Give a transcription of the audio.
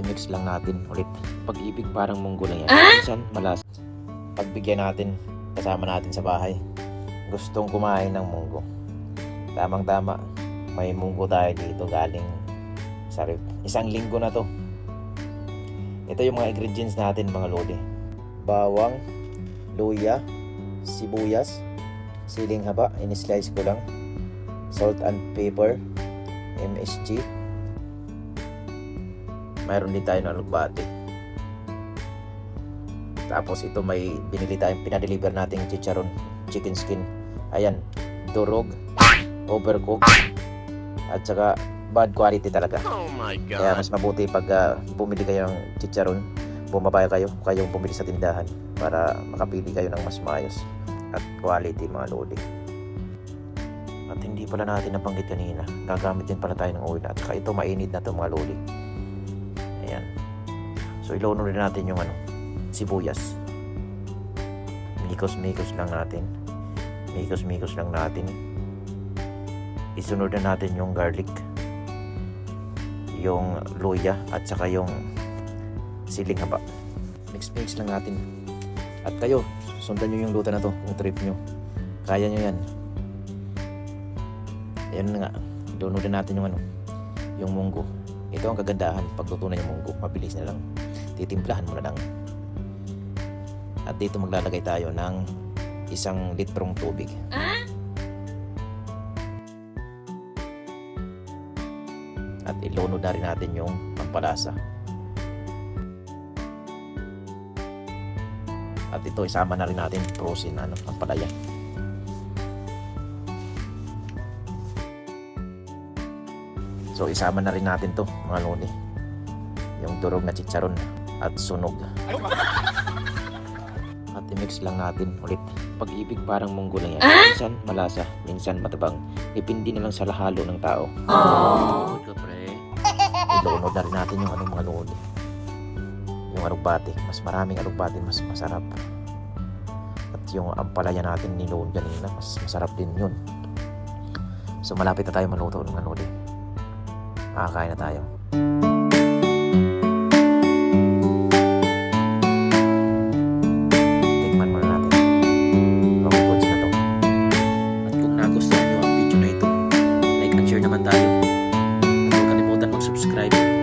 I-mix lang natin ulit. Pag-ibig parang munggo lang yan. Minsan malas. Pagbigyan natin, kasama natin sa bahay. Gustong kumain ng munggo. Tamang-tama. May munggo tayo dito galing sa ref. Isang linggo na to. Ito yung mga ingredients natin mga lodi. Bawang, luya, sibuyas, siling haba, in-slice ko lang. Salt and pepper, MSG. Mayroon din tayo ng alugbati. Tapos ito may binili tayong pinadeliver nating chicharon, chicken skin. Ayan, durog, overcooked, at saka bad quality talaga. Oh my Kaya god. mas mabuti pag ah, bumili kayo ng chicharon, bumabaya kayo, kayong bumili sa tindahan para makapili kayo ng mas maayos at quality mga lodi. At hindi pala natin nabanggit kanina, gagamit din pala tayo ng oil at saka ito mainit na to mga lodi. So ilono rin natin yung ano, sibuyas. Mikos-mikos lang natin. Mikos-mikos lang natin. Isunod na natin yung garlic yung luya at saka yung siling haba. Mix-mix lang natin. At kayo, sundan nyo yung luto na to kung trip nyo. Kaya nyo yan. Ayan na nga. Luno din natin yung ano, yung munggo. Ito ang kagandahan pag luto na yung munggo. Mabilis na lang. Titimplahan mo na lang. At dito maglalagay tayo ng isang litrong tubig. At ilunod na rin natin yung pampalasa. At ito isama na rin natin frozen ano, pampalaya. So isama na rin natin to mga lodi. Yung durog na chicharon at sunog. At i-mix lang natin ulit. Pag-ibig parang munggo lang yan. Minsan malasa, minsan matabang. Depende na lang sa lahalo ng tao. Good ka pre. Ilunod na rin natin yung anong mga lodi. Yung alugbati. Mas maraming alugbati, mas masarap. At yung ampalaya natin niloon kanina, mas masarap din yun. So malapit na tayo maluto ng lodi makakain na tayo. Tikman muna natin. Mga foods na to. At kung nagustuhan nyo ang video na ito, like at share naman tayo. At huwag kalimutan mag-subscribe